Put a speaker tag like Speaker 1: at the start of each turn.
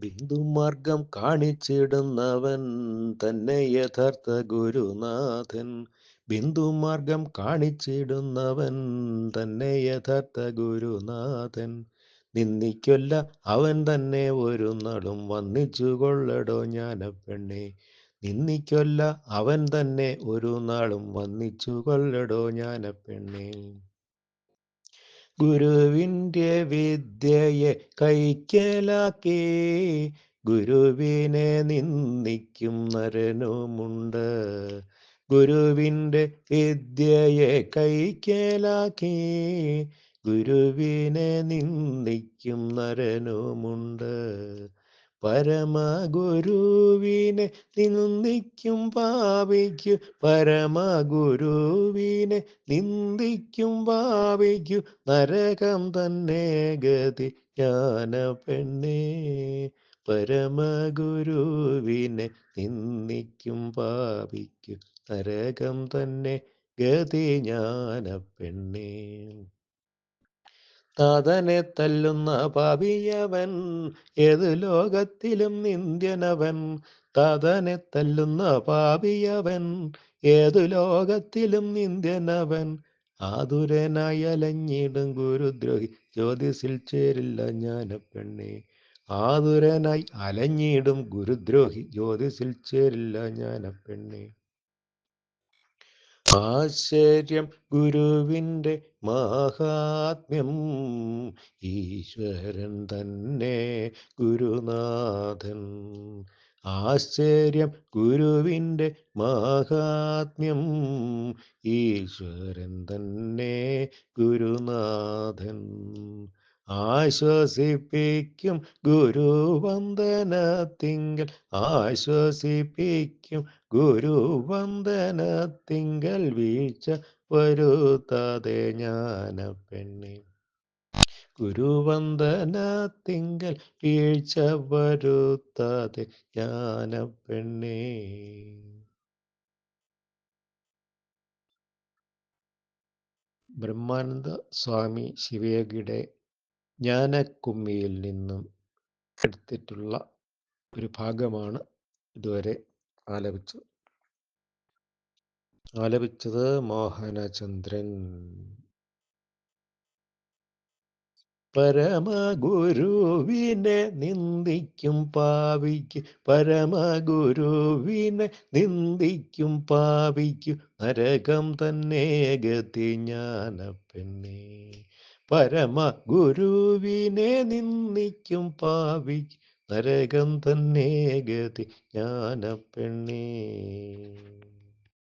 Speaker 1: ബിന്ദുമാർഗം കാണിച്ചിടുന്നവൻ തന്നെ യഥാർത്ഥ ഗുരുനാഥൻ. ബിന്ദുമാർഗം കാണിച്ചിടുന്നവൻ തന്നെ യഥാർത്ഥ ഗുരുനാഥൻ. നിന്ദിക്കൊല്ല അവൻ തന്നെ ഒരു നാളും വന്നിച്ചു കൊള്ളടോ ജ്ഞാനപ്പെണ്ണെ. നിന്ദിക്കൊല്ല അവൻ തന്നെ ഒരു നാളും വന്നിച്ചു കൊള്ളടോ ജ്ഞാനപ്പെണ്ണെ. ഗുരുവിന്റെ വിദ്യയെ കൈക്കലാക്കി ഗുരുവിനെ നിന്ദിക്കും നരനുമുണ്ട്. ഗുരുവിന്റെ വിദ്യയെ കൈക്കലാക്കി ഗുരുവിനെ നിന്ദിക്കും നരനുമുണ്ട്. പരമഗുരുവിനെ നിന്ദിക്കും പാപിക്കു. പരമഗുരുവിനെ നിന്ദിക്കും പാപിക്കു. നരകം തന്നെ ഗതി ജ്ഞാന പെണ്ണേ. പരമഗുരുവിനെ നിന്ദിക്കും പാപിക്കു. നരകം തന്നെ ഗതി ജ്ഞാന പെണ്ണേ. താതനെ തല്ലുന്ന പാപിയവൻ ഏത് ലോകത്തിലും നിന്ദ്യനവൻ. താതനെ തല്ലുന്ന പാപിയവൻ ഏതു ലോകത്തിലും നിന്ദ്യനവൻ. ആതുരനായി അലഞ്ഞിടും ഗുരുദ്രോഹി ജ്യോതിസിൽ ചേരില്ല ജ്ഞാനപ്പെണ്ണെ. ആതുരനായി അലഞ്ഞിടും ഗുരുദ്രോഹി ജ്യോതിസിൽ ചേരില്ല ജ്ഞാനപ്പെണ്ണെ. ആശ്ചര്യം ഗുരുവിന്റെ മഹാത്മ്യം. ഈശ്വരൻ തന്നെ ഗുരുനാഥൻ. ആശ്ചര്യം ഗുരുവിന്റെ മഹാത്മ്യം. ഈശ്വരൻ തന്നെ ഗുരുനാഥൻ. ആശ്വസിപ്പിക്കും ഗുരുവന്ദനത്തിങ്കൽ. ആശ്വസിപ്പിക്കും ഗുരുവന്ദനത്തിങ്കൽ വീഴ്ച വരുത്താതെ ജ്ഞാന ഗുരുവന്ദന ഗുരുവന്ദനത്തിങ്കൽ വീഴ്ച വരുത്താതെ ജ്ഞാന പെണ്ണി. ബ്രഹ്മാനന്ദ സ്വാമി ശിവയോഗിയുടെ ജ്ഞാനക്കുമ്മിയിൽ നിന്നും എടുത്തിട്ടുള്ള ഒരു ഭാഗമാണ് ഇതുവരെ ആലപിച്ചത്. ആലപിച്ചത് മോഹനചന്ദ്രൻ. പരമഗുരുവിനെ നിന്ദിക്കും പാവിക്ക് പരമഗുരുവിനെ നിന്ദിക്കും പാവിക്കു നരകം തന്നെ ഗതി ജ്ഞാനപ്പെണ്ണേ പരമഗുരുവിനെ നിന്ദിക്കും പാവി നരകം തന്നെ ഗതി. ജ്ഞാനപ്പെണ്ണേ.